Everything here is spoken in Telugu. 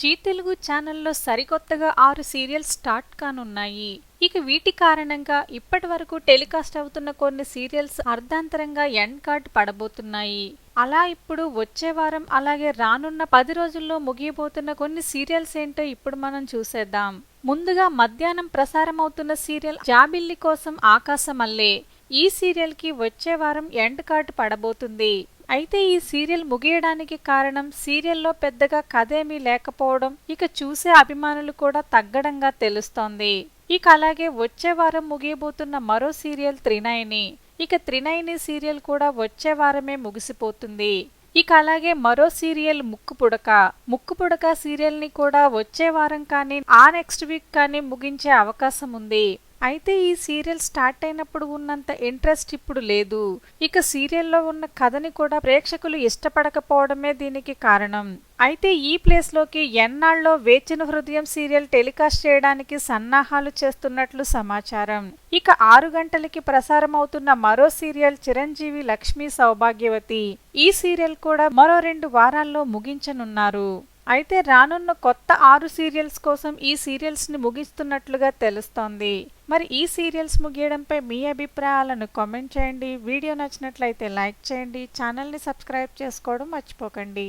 జీ తెలుగు ఛానల్లో సరికొత్తగా ఆరు సీరియల్స్ స్టార్ట్ కానున్నాయి. ఇక వీటి కారణంగా ఇప్పటి వరకు టెలికాస్ట్ అవుతున్న కొన్ని సీరియల్స్ అర్ధాంతరంగా ఎండ్ కార్డ్ పడబోతున్నాయి. అలా ఇప్పుడు వచ్చే వారం అలాగే రానున్న పది రోజుల్లో ముగియబోతున్న కొన్ని సీరియల్స్ ఏంటో ఇప్పుడు మనం చూసేద్దాం. ముందుగా మధ్యాహ్నం ప్రసారం అవుతున్న సీరియల్ జాబిల్లి కోసం ఆకాశమల్లే. ఈ సీరియల్కి వచ్చే వారం ఎండ్ కార్డ్ పడబోతుంది. అయితే ఈ సీరియల్ ముగియడానికి కారణం సీరియల్లో పెద్దగా కథేమీ లేకపోవడం. ఇక చూసే అభిమానులు కూడా తగ్గడంగా తెలుస్తోంది. ఇక అలాగే వచ్చే వారం ముగియబోతున్న మరో సీరియల్ త్రినయని ఇక త్రినయని సీరియల్ కూడా వచ్చే వారమే ముగిసిపోతుంది. ఇక అలాగే మరో సీరియల్ ముక్కు పుడక. ముక్కు పుడక సీరియల్ని కూడా వచ్చే వారం కానీ ఆ నెక్స్ట్ వీక్ కానీ ముగించే అవకాశం ఉంది. అయితే ఈ సీరియల్ స్టార్ట్ అయినప్పుడు ఉన్నంత ఇంట్రెస్ట్ ఇప్పుడు లేదు. ఇక సీరియల్లో ఉన్న కథని కూడా ప్రేక్షకులు ఇష్టపడకపోవడమే దీనికి కారణం. అయితే ఈ ప్లేస్లోకి ఎన్నాళ్ళలో వేచిన హృదయం సీరియల్ టెలికాస్ట్ చేయడానికి సన్నాహాలు చేస్తున్నట్లు సమాచారం. ఇక ఆరు గంటలకి ప్రసారం అవుతున్న మరో సీరియల్ చిరంజీవి లక్ష్మీ సౌభాగ్యవతి. ఈ సీరియల్ కూడా మరో రెండు వారాల్లో ముగించనున్నారు. అయితే రానున్న కొత్త ఆరు సీరియల్స్ కోసం ఈ సీరియల్స్ని ముగిస్తున్నట్లుగా తెలుస్తోంది. మరి ఈ సీరియల్స్ ముగియడంపై మీ అభిప్రాయాలను కామెంట్ చేయండి. వీడియో నచ్చినట్లయితే లైక్ చేయండి. ఛానల్ని సబ్స్క్రైబ్ చేసుకోవడం మర్చిపోకండి.